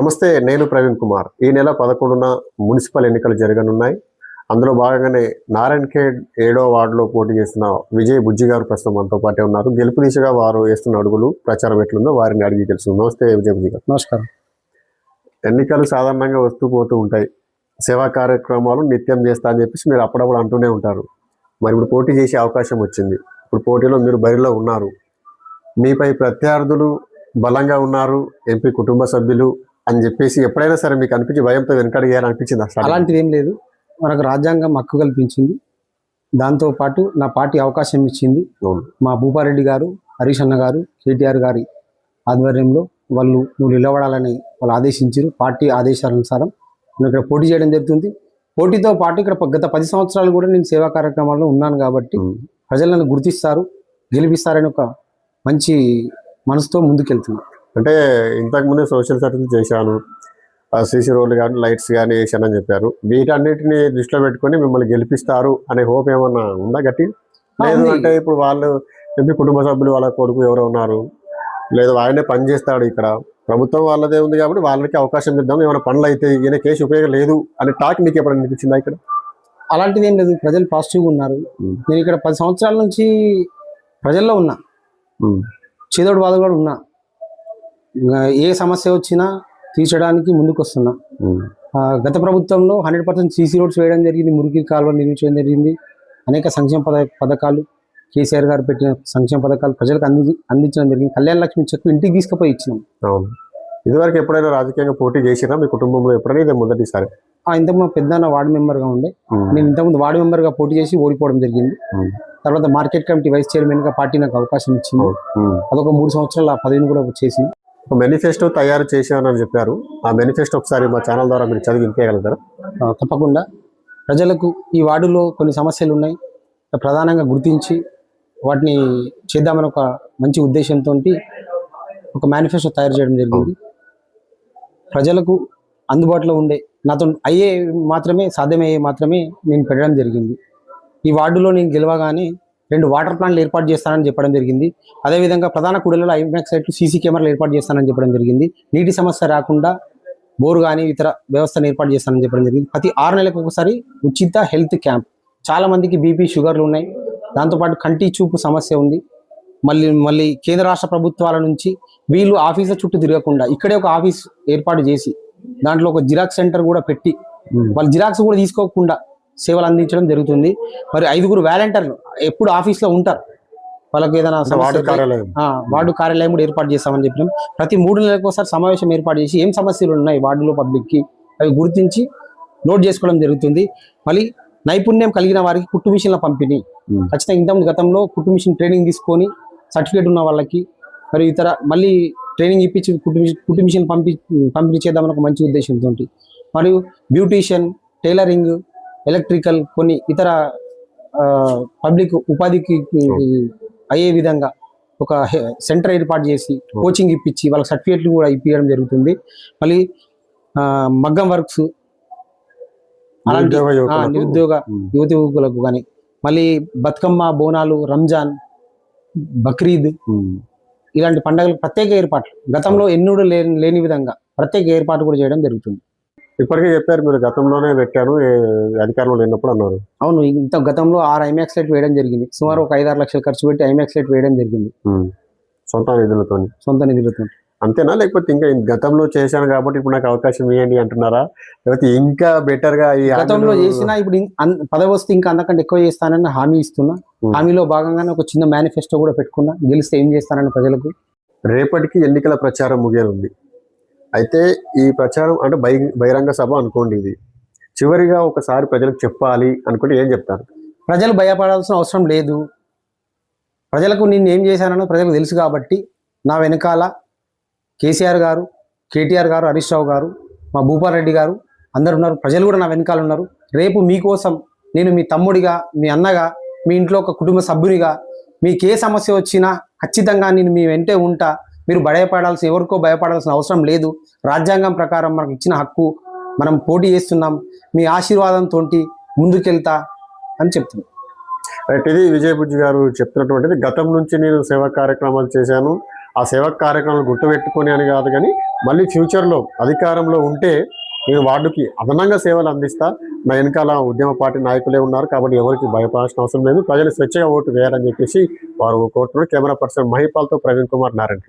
నమస్తే నేను ప్రవీణ్ కుమార్. ఈ నెల పదకొండున మున్సిపల్ ఎన్నికలు జరగనున్నాయి. అందులో భాగంగానే నారాయణ్ ఖేడ్ ఏడో వార్డులో పోటీ చేస్తున్న విజయ్ బుజ్జి గారు ప్రస్తుతం మనతో పాటే ఉన్నారు. గెలుపు దిశగా వారు వేస్తున్న అడుగులు ప్రచారం ఎట్లుందో వారిని అడిగి తెలుసు నమస్తే విజయ్ బుజ్జి గారు. నమస్కారం. ఎన్నికలు సాధారణంగా వస్తూ పోతూ ఉంటాయి. సేవా కార్యక్రమాలు నిత్యం చేస్తా అని చెప్పేసి మీరు అప్పుడప్పుడు అంటూనే ఉంటారు. మరి ఇప్పుడు పోటీ చేసే అవకాశం వచ్చింది. ఇప్పుడు పోటీలో మీరు బరిలో ఉన్నారు. మీపై ప్రత్యర్థులు బలంగా ఉన్నారు. ఎంపీ కుటుంబ సభ్యులు అని చెప్పేసి ఎప్పుడైనా సరే మీకు అనిపించి భయంతో వెనకడిగేయాలని అనిపించింది అసలు అలాంటిది ఏం లేదు. మనకు రాజ్యాంగం హక్కు కల్పించింది. దాంతో పాటు నా పార్టీ అవకాశం ఇచ్చింది. మా భూపారెడ్డి గారు హరీష్ అన్న గారు కేటీఆర్ గారి ఆధ్వర్యంలో వాళ్ళు నువ్వు నిలబడాలని వాళ్ళు ఆదేశించారు. పార్టీ ఆదేశానుసారం నేను ఇక్కడ పోటీ చేయడం జరుగుతుంది. పోటీతో పాటు ఇక్కడ గత పది సంవత్సరాలు కూడా నేను సేవా కార్యక్రమాల్లో ఉన్నాను కాబట్టి ఉమ్. ప్రజలు నన్ను గుర్తిస్తారు గెలిపిస్తారని ఒక మంచి మనసుతో ముందుకెళ్తున్నాను. అంటే ఇంతకుముందే సోషల్ సర్వీస్ చేశాను. సీసీ రోడ్లు కానీ లైట్స్ కానీ వేసానని చెప్పారు. వీటన్నిటిని దృష్టిలో పెట్టుకొని మిమ్మల్ని గెలిపిస్తారు అనే హోప్ ఏమన్నా ఉందా గట్టి? లేదు. అంటే ఇప్పుడు వాళ్ళు ఎంపీ కుటుంబ సభ్యులు వాళ్ళ కొడుకు ఎవరో ఉన్నారు. లేదు ఆయనే పని చేస్తాడు ఇక్కడ. ప్రభుత్వం వాళ్ళదే ఉంది కాబట్టి వాళ్ళకి అవకాశం ఇద్దాం. ఏమైనా పనులు అయితే ఈయన కేసు ఉపయోగం లేదు అనే టాక్ మీకు ఎప్పుడైనా అనిపించిందా ఇక్కడ? అలాంటిది ఏం లేదు. ప్రజలు పాజిటివ్గా ఉన్నారు. నేను ఇక్కడ పది సంవత్సరాల నుంచి ప్రజల్లో ఉన్నా. చేదోడు బాధ కూడా ఉన్నా. ఏ సమస్య వచ్చినా తీర్చడానికి ముందుకు వస్తున్నా గత ప్రభుత్వంలో హండ్రెడ్ పర్సెంట్ సీసీ రోడ్స్ వేయడం జరిగింది మురికి కాలువ నిర్మించడం జరిగింది అనేక సంక్షేమ పద పథకాలు కేసీఆర్ గారు పెట్టిన సంక్షేమ పథకాలు ప్రజలకు అంది అందించడం జరిగింది. కళ్యాణ లక్ష్మి చెక్ ఇంటికి తీసుకుపోయి ఇచ్చినాం. అవును. ఇదివరకు ఎప్పుడైనా రాజకీయంగా పోటీ చేసినా మీ కుటుంబంలో ఎప్పుడైనా ఇదే మొదటిసారి? ఆ, ఇంతకు మా పెద్దన్న వార్డు మెంబర్గా ఉండే. నేను ఇంతకుముందు వార్డు మెంబర్గా పోటీ చేసి ఓడిపోవడం జరిగింది. తర్వాత మార్కెట్ కమిటీ వైస్ చైర్మన్గా పార్టీ నాకు అవకాశం ఇచ్చింది. అదొక మూడు సంవత్సరాలు ఆ పదవిని కూడా ఒక మేనిఫెస్టో తయారు చేశానని చెప్పారు. ఆ మేనిఫెస్టో ఒకసారి మా ఛానల్ ద్వారా మీరు చదివి వినిపించగలుగుతారా? తప్పకుండా. ప్రజలకు ఈ వార్డులో కొన్ని సమస్యలు ఉన్నాయి. ప్రధానంగా గుర్తించి వాటిని చేద్దామని ఒక మంచి ఉద్దేశంతో ఒక మేనిఫెస్టో తయారు చేయడం జరిగింది. ప్రజలకు అందుబాటులో ఉండే నాతో అయ్యే మాత్రమే సాధ్యమయ్యే మాత్రమే నేను పెట్టడం జరిగింది. ఈ వార్డులో నేను గెలవగానే రెండు వాటర్ ప్లాంట్లు ఏర్పాటు చేస్తానని చెప్పడం జరిగింది. అదేవిధంగా ప్రధాన కూడలలో ఐమాక్స్ సైట్లు సీసీ కెమెరాలు ఏర్పాటు చేస్తానని చెప్పడం జరిగింది. నీటి సమస్య రాకుండా బోరు కానీ ఇతర వ్యవస్థను ఏర్పాటు చేస్తానని చెప్పడం జరిగింది. ప్రతి ఆరు నెలలకు ఒకసారి ఉచిత హెల్త్ క్యాంప్. చాలా మందికి బీపీ షుగర్లు ఉన్నాయి. దాంతోపాటు కంటి చూపు సమస్య ఉంది. మళ్ళీ మళ్ళీ కేంద్ర రాష్ట్ర ప్రభుత్వాల నుంచి వీళ్ళు ఆఫీసుల చుట్టూ తిరగకుండా ఇక్కడే ఒక ఆఫీస్ ఏర్పాటు చేసి దాంట్లో ఒక జిరాక్స్ సెంటర్ కూడా పెట్టి వాళ్ళు జిరాక్స్ కూడా తీసుకోకుండా సేవలు అందించడం జరుగుతుంది. మరి ఐదుగురు వాలంటీర్లు ఎప్పుడు ఆఫీస్లో ఉంటారు? వాళ్ళకి ఏదైనా వార్డు కార్యాలయం. ఆ, వార్డు కార్యాలయం కూడా ఏర్పాటు చేస్తామని చెప్పినాం. ప్రతి మూడు నెలలకు ఒకసారి సమావేశం ఏర్పాటు చేసి ఏం సమస్యలు ఉన్నాయి వార్డులో పబ్లిక్కి అవి గుర్తించి నోట్ చేసుకోవడం జరుగుతుంది. మళ్ళీ నైపుణ్యం కలిగిన వారికి కుట్టు మిషన్ల పంపిణీ. ఖచ్చితంగా ఇంతకుముందు గతంలో కుట్టు మిషన్ ట్రైనింగ్ తీసుకొని సర్టిఫికేట్ ఉన్న వాళ్ళకి మరి ఇతర మళ్ళీ ట్రైనింగ్ ఇప్పించి కుట్టు మిషన్ కుట్టు మిషన్ పంపి పంపిణీ చేద్దామని ఒక మంచి ఉద్దేశంతో మరియు బ్యూటీషియన్ టైలరింగ్ ఎలక్ట్రికల్ కొన్ని ఇతర పబ్లిక్ ఉపాధికి అయ్యే విధంగా ఒక సెంటర్ ఏర్పాటు చేసి కోచింగ్ ఇప్పించి వాళ్ళకి సర్టిఫికేట్లు కూడా ఇప్పించడం జరుగుతుంది. మళ్ళీ మగ్గం వర్క్స్ అలాంటి నిరుద్యోగ. యువతి యువకులకు. కానీ మళ్ళీ బతుకమ్మ బోనాలు రంజాన్ బక్రీద్. ఇలాంటి పండుగలు ప్రత్యేక ఏర్పాట్లు. గతంలో ఎన్నడూ లేని లేని విధంగా ప్రత్యేక ఏర్పాటు కూడా చేయడం జరుగుతుంది. ఇప్పటికే చెప్పారు మీరు గతంలోనే పెట్టాను అధికారంలో లేనప్పుడు అన్నారు. అవును ఇంత గతంలో ఆరు ఐమాక్స్ లైట్ వేయడం జరిగింది. సుమారు ఒక ఐదారు లక్షలు ఖర్చు పెట్టి ఐమాక్స్ లైట్ వేయడం జరిగింది. సొంత నిధులతో. సొంత నిధులతో. అంతేనా? లేకపోతే ఇంకా గతంలో చేశాను కాబట్టి ఇప్పుడు నాకు అవకాశం ఇవ్వండి అంటున్నారా? లేకపోతే ఇంకా బెటర్గా గతంలో చేసినా ఇప్పుడు పదవి వస్తే ఇంకా అంతకంటే ఎక్కువ చేస్తానని హామీ ఇస్తున్నా. హామీలో భాగంగానే ఒక చిన్న మేనిఫెస్టో కూడా పెట్టుకున్నా. గెలిస్తే ఏం చేస్తానని ప్రజలకు. రేపటికి ఎన్నికల ప్రచారం ముగియనుంది. అయితే ఈ ప్రచారం అంటే బహి బహిరంగ సభ అనుకోండి ఇది. చివరిగా ఒకసారి ప్రజలకు చెప్పాలి అనుకుంటే ఏం చెప్తారు? ప్రజలు భయపడాల్సిన అవసరం లేదు. ప్రజలకు నేను ఏం చేశానో ప్రజలకు తెలుసు కాబట్టి నా వెనకాల కేసీఆర్ గారు కేటీఆర్ గారు హరీష్ రావు గారు మా భూపాల్ రెడ్డి గారు అందరు ఉన్నారు. ప్రజలు కూడా నా వెనకాల ఉన్నారు. రేపు మీకోసం నేను మీ తమ్ముడిగా మీ అన్నగా మీ ఇంట్లో ఒక కుటుంబ సభ్యునిగా మీకు ఏ సమస్య వచ్చినా ఖచ్చితంగా నేను మీ వెంటే ఉంటా. మీరు భయపడాల్సి ఎవరికో భయపడాల్సిన అవసరం లేదు. రాజ్యాంగం ప్రకారం మనకు ఇచ్చిన హక్కు మనం పోటీ చేస్తున్నాం. మీ ఆశీర్వాదంతో ముందుకెళ్తా అని చెప్తున్నాం. రైట్ ఇది విజయ్ గారు చెప్తున్నటువంటిది గతం నుంచి నేను సేవా కార్యక్రమాలు చేశాను. ఆ సేవా కార్యక్రమాలు గుర్తుపెట్టుకొని అని కాదు కానీ మళ్ళీ ఫ్యూచర్లో అధికారంలో ఉంటే నేను వార్డుకి అదనంగా సేవలు అందిస్తా. నా వెనకాల ఉద్యమ పార్టీ నాయకులే ఉన్నారు కాబట్టి ఎవరికి భయపడాల్సిన అవసరం లేదు. ప్రజలు స్వచ్ఛగా ఓటు వేయాలని చెప్పేసి వారు కోరుతున్నారు. కెమెరా పర్సన్ మహిపాల్తో ప్రవీణ్ కుమార్ నారాయణ